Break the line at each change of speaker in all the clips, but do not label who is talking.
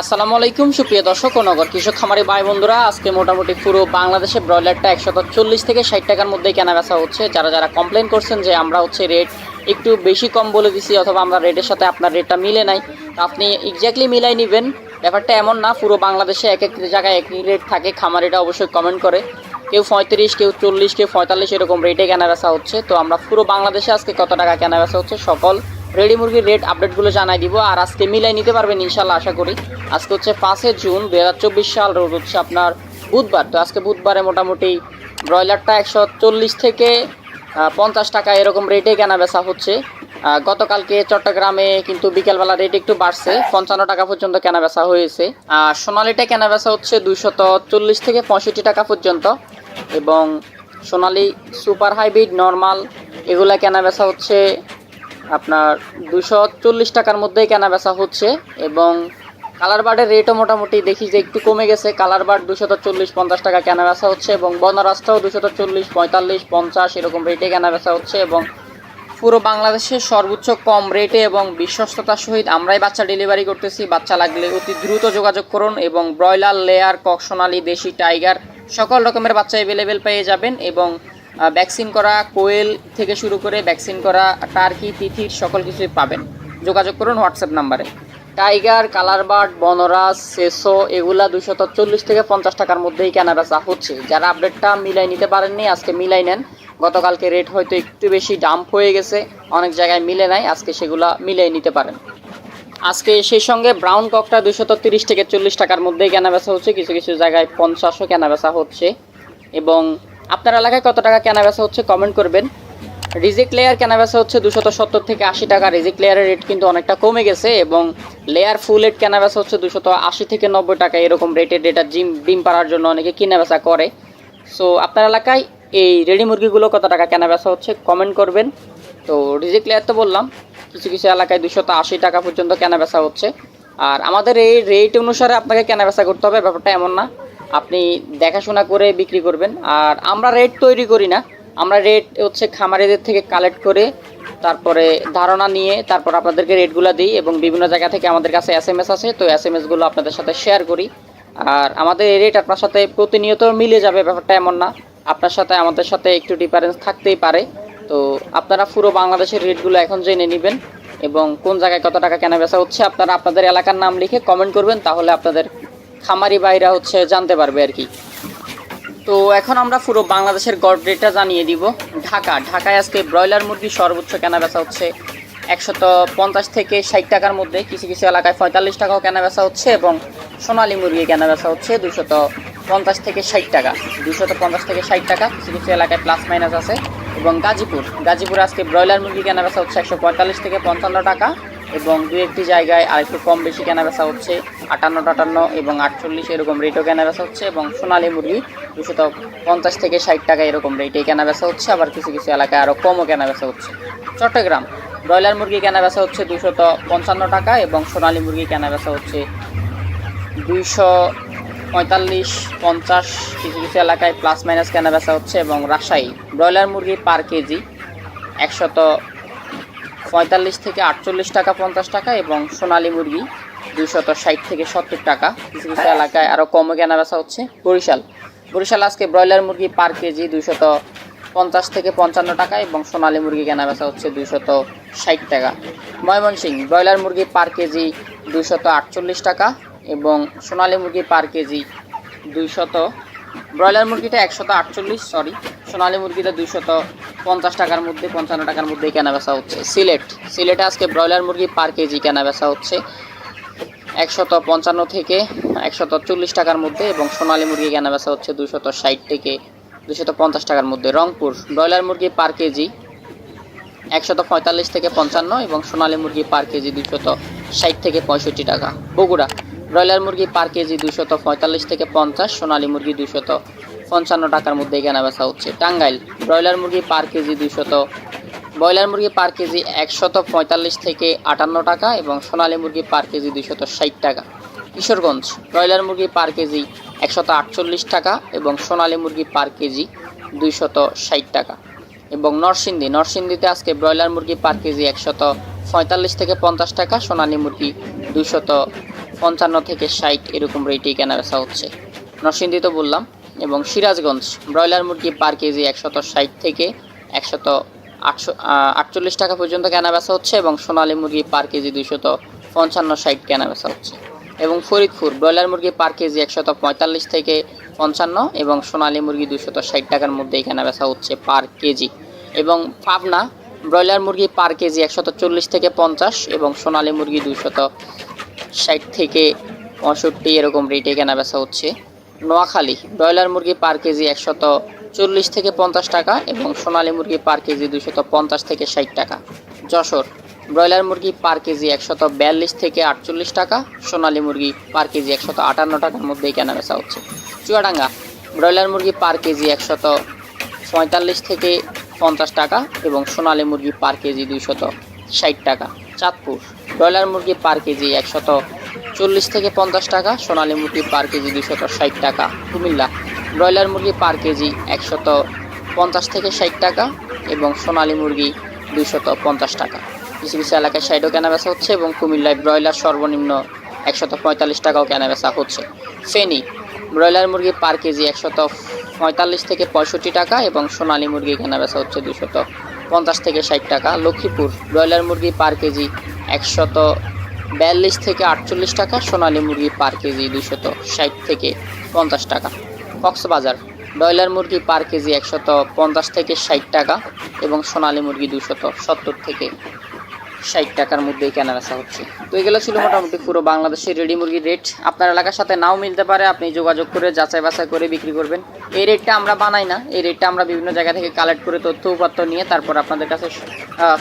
আসসালামু আলাইকুম, সুপ্রিয় দর্শক ও নগর কৃষক, খামারি ভাই বন্ধুরা। আজকে মোটামুটি পুরো বাংলাদেশে ব্রয়লারটা একশত চল্লিশ থেকে ষাট টাকার মধ্যেই কেনা বেচা হচ্ছে। যারা যারা কমপ্লেন করছেন যে আমরা হচ্ছে রেট একটু বেশি কম বলে দিছি অথবা আমরা রেটের সাথে আপনার রেটটা মিলে নাই আপনি এক্স্যাক্টলি মিলাই নেবেন। ব্যাপারটা এমন না, পুরো বাংলাদেশে এক এক জায়গায় এক রেট থাকে খামারিটা অবশ্যই কমেন্ট করে। কেউ পঁয়ত্রিশ, কেউ চল্লিশ, কেউ পঁয়তাল্লিশ এরকম রেটে কেনা বেচা হচ্ছে। তো আমরা পুরো বাংলাদেশে আজকে কত টাকা কেনা বেচা হচ্ছে, সকল রেডি মুরগির রেট আপডেটগুলো জানাই দিব। আর আজকে মিলাই নিতে পারবেন, ইনশাল্লাহ আশা করি। আজকে হচ্ছে পাঁচে জুন দু হাজার চব্বিশ সাল রোজ হচ্ছে আপনার বুধবার। তো আজকে বুধবারে মোটামুটি ব্রয়লারটা একশো চল্লিশ থেকে পঞ্চাশ টাকা এরকম রেটে কেনা বেচা হচ্ছে। গতকালকে চট্টগ্রামে কিন্তু বিকেলবেলা রেট একটু বাড়ছে, পঞ্চান্ন টাকা পর্যন্ত কেনা বেচা হয়েছে। আর সোনালিটা কেনা বেচা হচ্ছে দুইশত চল্লিশ থেকে পঁয়ষট্টি টাকা পর্যন্ত। এবং সোনালি সুপার হাইব্রিড, নর্মাল, এগুলা কেনা বেচা হচ্ছে আপনার দুশো চল্লিশ টাকার মধ্যেই কেনা বেচা হচ্ছে। এবং কালার বার্ডের রেটও মোটামুটি দেখি যে একটু কমে গেছে। কালার বার্ড দুশত চল্লিশ পঞ্চাশ টাকা কেনা বেচা হচ্ছে এবং বনরাজটাও দুশত চল্লিশ, পঁয়তাল্লিশ, পঞ্চাশ এরকম রেটে কেনা বেচা হচ্ছে এবং পুরো বাংলাদেশের সর্বোচ্চ কম রেটে এবং বিশ্বস্ততার সহিত আমরাই বাচ্চা ডেলিভারি করতেছি। বাচ্চা লাগলে অতি দ্রুত যোগাযোগ করুন এবং ব্রয়লার লেয়ার কক সোনালি দেশি টাইগার সকল রকমের বাচ্চা অ্যাভেলেবেল পেয়ে যাবেন এবং ভ্যাকসিন করা, কোয়েল থেকে শুরু করে ভ্যাকসিন করা টার্কি তিথির সকল কিছুই পাবেন। যোগাযোগ করুন হোয়াটসঅ্যাপ নাম্বারে। টাইগার কালার বার্ড বনরাজ, সেসো এগুলা দুশত চল্লিশ থেকে পঞ্চাশ টাকার মধ্যেই কেনা বেচা হচ্ছে। যারা আপডেটটা মিলাই নিতে পারেননি, আজকে মিলাই নেন। গতকালকে রেট হয়তো একটু বেশি ডাম্প হয়ে গেছে, অনেক জায়গায় মিলে নাই, আজকে সেগুলা মিলাই নিতে পারেন। আজকে সেই সঙ্গে ব্রাউন ককটা দুশত তিরিশ থেকে চল্লিশ টাকার মধ্যেই কেনা বেচা হচ্ছে, কিছু কিছু জায়গায় পঞ্চাশও কেনা বেচা হচ্ছে। এবং আপনার এলাকায় কত টাকা কেনা বেচা হচ্ছে কমেন্ট করবেন। রিজেক্ট লেয়ার কেনা বেচা হচ্ছে দুশত সত্তর থেকে আশি টাকা। রিজেক্ট লেয়ারের রেট কিন্তু অনেকটা কমে গেছে এবং লেয়ার ফুল রেট কেনা বেচা হচ্ছে দুশত আশি থেকে নব্বই টাকা। এরকম রেটের ডেটা জিম ডিম পাড়ার জন্য অনেকে কিনা বেচা করে। সো আপনার এলাকায় এই রেডি মুরগিগুলো কত টাকা কেনা বেচা হচ্ছে কমেন্ট করবেন। তো রিজেক্ট লেয়ার তো বললাম, কিছু কিছু এলাকায় দুশত আশি টাকা পর্যন্ত কেনা বেচা হচ্ছে। আর আমাদের এই রেট অনুসারে আপনাকে কেনা বেচা করতে হবে, ব্যাপারটা এমন না। আপনি দেখাশোনা করে বিক্রি করবেন। আর আমরা রেট তৈরি করি না। আমরা রেট হচ্ছে খামারিদের থেকে কালেক্ট করে তারপরে ধারণা নিয়ে তারপর আপনাদেরকে রেটগুলো দিই এবং বিভিন্ন জায়গা থেকে আমাদের কাছে এস এম এস আছে তো এস এম এসগুলো আপনাদের সাথে শেয়ার করি। আর আমাদের এই রেট আপনার সাথে প্রতিনিয়ত মিলে যাবে, ব্যাপারটা এমন না। আপনার সাথে, আমাদের সাথে একটু ডিফারেন্স থাকতেই পারে। তো আপনারা পুরো বাংলাদেশের রেটগুলো এখন জেনে নেবেন এবং কোন জায়গায় কত টাকা কেনা বেচা হচ্ছে আপনারা আপনাদের এলাকার নাম লিখে কমেন্ট করবেন, তাহলে আপনাদের খামারি বাইরা হচ্ছে জানতে পারবে আর কি। তো এখন আমরা পুরো বাংলাদেশের গড় রেটটা জানিয়ে দিব। ঢাকা, ঢাকায় আজকে ব্রয়লার মুরগি সর্বোচ্চ কেনা বেচা হচ্ছে একশত পঞ্চাশ থেকে ষাট টাকার মধ্যে। কিছু কিছু এলাকায় পঁয়তাল্লিশ টাকাও কেনা বেচা হচ্ছে এবং সোনালী মুরগি কেনা বেচা হচ্ছে দুশত পঞ্চাশ থেকে ষাট টাকা। দুশত পঞ্চাশ থেকে ষাট টাকা, কিছু কিছু এলাকায় প্লাস মাইনাস আছে। এবং গাজীপুর, গাজীপুরে আজকে ব্রয়লার মুরগি কেনা বেচা হচ্ছে একশো পঁয়তাল্লিশ থেকে পঞ্চান্ন টাকা। এবং দু একটি জায়গায় আর একটু কম বেশি কেনা বেচা হচ্ছে। আটান্ন টাটান্ন এবং আটচল্লিশ এরকম রেটও কেনা বেচা হচ্ছে এবং সোনালী মুরগি দুশত পঞ্চাশ থেকে ষাট টাকা এরকম রেটে কেনা বেচা হচ্ছে, আবার কিছু কিছু এলাকায় আরও কমও কেনা বেচা হচ্ছে। চট্টগ্রাম, ব্রয়লার মুরগি কেনা বেচা হচ্ছে দুশত পঞ্চান্ন টাকা এবং সোনালী মুরগি কেনা বেচা হচ্ছে দুইশো পঁয়তাল্লিশ, পঞ্চাশ, কিছু কিছু এলাকায় প্লাস মাইনাস কেনা বেচা হচ্ছে এবং রাজশাহী, ব্রয়লার মুরগি পার কেজি একশত পঁয়তাল্লিশ থেকে আটচল্লিশ টাকা, পঞ্চাশ টাকা এবং সোনালী মুরগি দুইশত ষাট থেকে সত্তর টাকা। কিছু কিছু এলাকায় আরও কমে কেনা বেচা হচ্ছে বরিশাল। বরিশাল আজকে ব্রয়লার মুরগি পার কেজি দুইশত পঞ্চাশ থেকে পঞ্চান্ন টাকা এবং সোনালী মুরগি কেনা বেচা হচ্ছে দুইশত ষাট টাকা। ময়মনসিংহ, ব্রয়লার মুরগি পার কেজি দুইশত আটচল্লিশ টাকা এবং সোনালী মুরগি পার কেজি দুইশত, ব্রয়লার মুরগিটা একশত আটচল্লিশ সরি সোনালী মুরগিটা দুইশত পঞ্চাশ টাকার মধ্যে, পঞ্চান্ন টাকার মধ্যেই কেনা বেচা হচ্ছে। সিলেট, সিলেটে আজকে ব্রয়লার মুরগি পার কেজি কেনা বেচা হচ্ছে একশত পঞ্চান্ন থেকে একশত চল্লিশ টাকার মধ্যে এবং সোনালী মুরগি কেনা বেচা হচ্ছে দুশত ষাট থেকে দুশত পঞ্চাশ টাকার মধ্যে। রংপুর, ব্রয়লার মুরগি পার কেজি একশত পঁয়তাল্লিশ থেকে পঞ্চান্ন এবং সোনালী মুরগি পার কেজি দুশত ষাট থেকে পঁয়ষট্টি টাকা। বগুড়া, ব্রয়লার মুরগি পার কেজি দুশত পঁয়তাল্লিশ থেকে পঞ্চাশ, সোনালী মুরগি দুশত পঞ্চান্ন টাকার মধ্যে কেনা বেচা হচ্ছে। টাঙ্গাইল, ব্রয়লার মুরগি পার কেজি দুশত ব্রয়লার মুরগি পার কেজি একশত পঁয়তাল্লিশ থেকে আটান্ন টাকা এবং সোনালী মুরগি পার কেজি দুশত ষাট টাকা। কিশোরগঞ্জ, ব্রয়লার মুরগি পার কেজি একশত আটচল্লিশ টাকা এবং সোনালী মুরগি পার কেজি দুইশত ষাট টাকা। এবং নরসিংদী, নরসিংদীতে আজকে ব্রয়লার মুরগি পার কেজি একশত পঁয়তাল্লিশ থেকে পঞ্চাশ টাকা, সোনালী মুরগি দুইশত পঞ্চান্ন থেকে ষাট এরকম রেটেই কেনা বেচা হচ্ছে। নরসিংদী তো বললাম এবং সিরাজগঞ্জ ব্রয়লার মুরগি পার কেজি একশত ষাট থেকে একশত আটশো আটচল্লিশ টাকা পর্যন্ত কেনা বেচা হচ্ছে এবং সোনালী মুরগি পার কেজি দুইশত পঞ্চান্ন ষাট কেনা বেচা হচ্ছে। এবং ফরিদপুর ব্রয়লার মুরগি পার কেজি একশত পঁয়তাল্লিশ থেকে পঞ্চান্ন এবং সোনালী মুরগি দুশত ষাট টাকার মধ্যেই কেনা বেচা হচ্ছে পার কেজি। এবং পাবনা ব্রয়লার মুরগি পার কেজি একশত চল্লিশ থেকে পঞ্চাশ এবং সোনালী মুরগি দুশত ষাট থেকে পঁয়ষট্টি এরকম রেটে কেনা বেচা হচ্ছে। নোয়াখালী ব্রয়লার মুরগি পার কেজি একশত চল্লিশ থেকে পঞ্চাশ টাকা এবং সোনালী মুরগি পার কেজি দুশত পঞ্চাশ থেকে ষাট টাকা। যশোর, ব্রয়লার মুরগি পার কেজি একশত বিয়াল্লিশ থেকে আটচল্লিশ টাকা, সোনালী মুরগি পার কেজি একশত আটান্ন টাকার মধ্যেই কেনা বেচা হচ্ছে। চুয়াডাঙ্গা, ব্রয়লার মুরগি পার কেজি একশত পঁয়তাল্লিশ থেকে পঞ্চাশ টাকা এবং সোনালী মুরগি পার কেজি দুইশত ষাট টাকা। চাঁদপুর, ব্রয়লার মুরগি পার কেজি একশত চল্লিশ থেকে পঞ্চাশ টাকা, সোনালী মুরগি পার কেজি দুইশত ষাট টাকা, কুমিল্লা। ব্রয়লার মুরগি পার কেজি একশত পঞ্চাশ থেকে ষাট টাকা এবং সোনালী মুরগি দুইশত পঞ্চাশ টাকা। কিছু কিছু এলাকায় সাইডও কেনা বেচা হচ্ছে এবং কুমিল্লায় ব্রয়লার সর্বনিম্ন একশত পঁয়তাল্লিশ টাকাও কেনা বেচা হচ্ছে। ফেনি, ব্রয়লার মুরগি পার কেজি একশত পঁয়তাল্লিশ থেকে পঁয়ষট্টি টাকা এবং সোনালী মুরগি কেনা বেচা হচ্ছে দুশত পঞ্চাশ থেকে ষাট টাকা। লক্ষ্মীপুর, ব্রয়লার মুরগি পার কেজি একশত বিয়াল্লিশ থেকে আটচল্লিশ টাকা, সোনালী মুরগি পার কেজি দুশত ষাট থেকে পঞ্চাশ টাকা। কক্সবাজার, ব্রয়লার মুরগি পার কেজি একশত পঞ্চাশ থেকে ষাট টাকা এবং সোনালী মুরগি দুশত সত্তর থেকে ষাট টাকার মধ্যেই কেনা বেচা হচ্ছে। তো এগুলো ছিল মোটামুটি পুরো বাংলাদেশের রেডি মুরগির রেট আপনার এলাকার সাথে নাও মিলতে পারে, আপনি যোগাযোগ করে যাচাই বাছাই করে বিক্রি করবেন। এই রেটটা আমরা বানাই না, এই রেটটা আমরা বিভিন্ন জায়গা থেকে কালেক্ট করে তথ্য উপাত্ত নিয়ে তারপর আপনাদের কাছে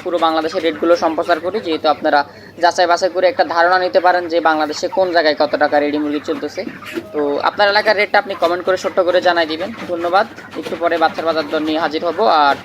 পুরো বাংলাদেশের রেটগুলো সম্প্রচার করি। যেহেতু আপনারা যাচাই বাছাই করে একটা ধারণা নিতে পারেন যে বাংলাদেশে কোন জায়গায় কত টাকা রেডি মুরগি চলতেছে। তো আপনার এলাকার রেটটা আপনি কমেন্ট করে ছোট্ট করে জানাই দিবেন। ধন্যবাদ। একটু পরে বাচ্চার বাজার দর নিয়ে হাজির হব। আর